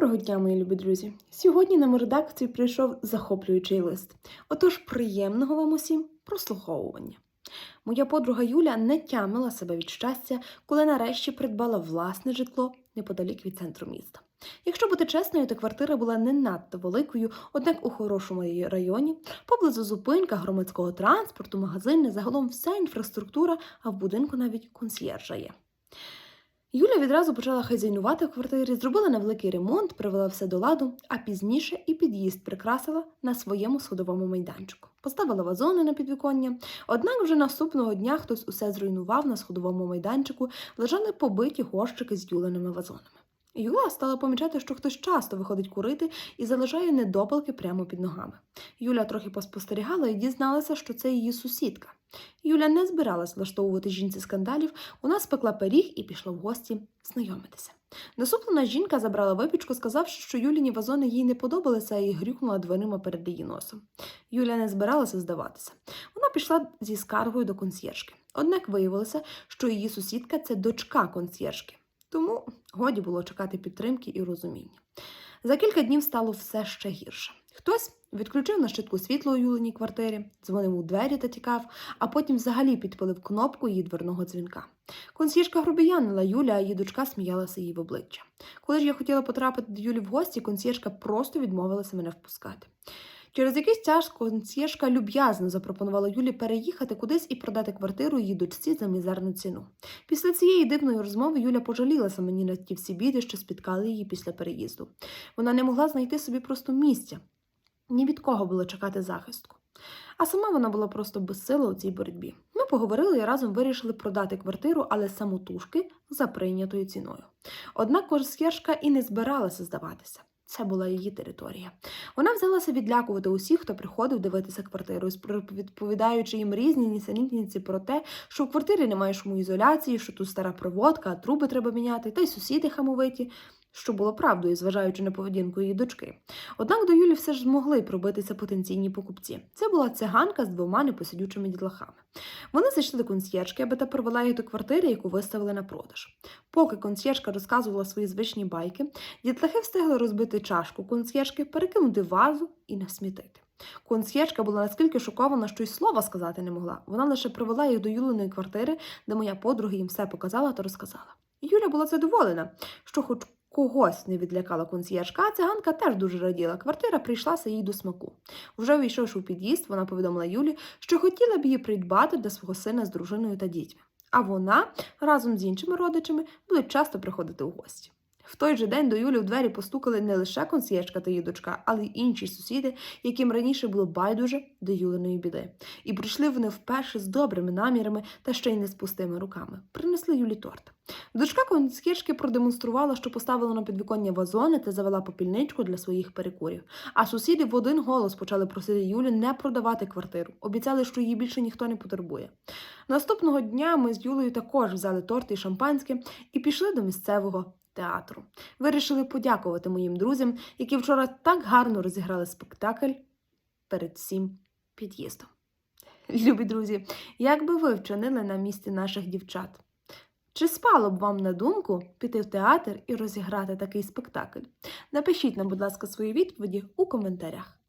Доброго дня, мої любі друзі! Сьогодні нам у редакцію прийшов захоплюючий лист. Отож, приємного вам усім прослуховування. Моя подруга Юля не тямила себе від щастя, коли нарешті придбала власне житло неподалік від центру міста. Якщо бути чесною, то квартира була не надто великою, однак у хорошому її районі, поблизу зупинка громадського транспорту, магазини, загалом вся інфраструктура, а в будинку навіть консьєржа є. Юля відразу почала хазяйнувати в квартирі, зробила невеликий ремонт, привела все до ладу, а пізніше і під'їзд прикрасила на своєму сходовому майданчику. Поставила вазони на підвіконня. Однак вже наступного дня хтось усе зруйнував на сходовому майданчику, лежали побиті горщики з юленими вазонами. Юля стала помічати, що хтось часто виходить курити і залишає недопалки прямо під ногами. Юля трохи поспостерігала і дізналася, що це її сусідка. Юля не збиралась влаштовувати жінці скандалів, вона спекла пиріг і пішла в гості знайомитися. Насуплена жінка забрала випічку, сказавши, що Юліні вазони їй не подобалися і грюкнула дверима перед її носом. Юля не збиралася здаватися. Вона пішла зі скаргою до консьєржки. Однак виявилося, що її сусідка це дочка консьєржки. Тому годі було чекати підтримки і розуміння. За кілька днів стало все ще гірше. Хтось відключив на щитку світло у Юленій квартирі, дзвонив у двері та тікав, а потім взагалі підпалив кнопку її дверного дзвінка. Консьєржка грубіянила Юля, а її дочка сміялася їй в обличчя. Коли ж я хотіла потрапити до Юлі в гості, консьєржка просто відмовилася мене впускати. Через якийсь час консьєржка люб'язно запропонувала Юлі переїхати кудись і продати квартиру її дочці за мізерну ціну. Після цієї дивної розмови Юля пожалілася мені на ті всі біди, що спіткали її після переїзду. Вона не могла знайти собі просто місця, ні від кого було чекати захистку. А сама вона була просто безсила у цій боротьбі. Ми поговорили і разом вирішили продати квартиру, але самотужки за прийнятою ціною. Однак консьєржка і не збиралася здаватися. Це була її територія. Вона взялася відлякувати усіх, хто приходив дивитися квартиру, відповідаючи їм різні нісенітниці про те, що в квартирі немає шумоізоляції, що тут стара проводка, а труби треба міняти, та й сусіди хамовиті, що було правдою, зважаючи на поведінку її дочки. Однак до Юлі все ж змогли пробитися потенційні покупці. Це була циганка з двома непосидючими дітлахами. Вони зайшли до консьєржки, аби та привела їх до квартири, яку виставили на продаж. Поки консьєржка розказувала свої звичні байки, дітлахи встигли розбити чашку консьєржки, перекинути вазу і насмітити. Консьєржка була наскільки шокована, що й слова сказати не могла. Вона лише привела їх до Юлиної квартири, де моя подруга їм все показала та розказала. Юля була задоволена, що хоч когось не відлякала консьєржка, циганка теж дуже раділа. Квартира прийшлася їй до смаку. Вже увійшовши у під'їзд, вона повідомила Юлі, що хотіла б її придбати для свого сина з дружиною та дітьми. А вона разом з іншими родичами буде часто приходити у гості. В той же день до Юлі в двері постукали не лише консьєржка та її дочка, але й інші сусіди, яким раніше було байдуже до Юлиної біди. І прийшли вони вперше з добрими намірами та ще й не з пустими руками. Принесли Юлі торт. Дочка консьєржки продемонструвала, що поставила на підвіконня вазони та завела попільничку для своїх перекурів. А сусіди в один голос почали просити Юлі не продавати квартиру. Обіцяли, що її більше ніхто не потребує. Наступного дня ми з Юлею також взяли торт і шампанське і пішли до місцевого театру. Вирішили подякувати моїм друзям, які вчора так гарно розіграли спектакль перед всім під'їздом. Любі друзі, як би ви вчинили на місці наших дівчат? Чи спало б вам на думку піти в театр і розіграти такий спектакль? Напишіть нам, будь ласка, свої відповіді у коментарях.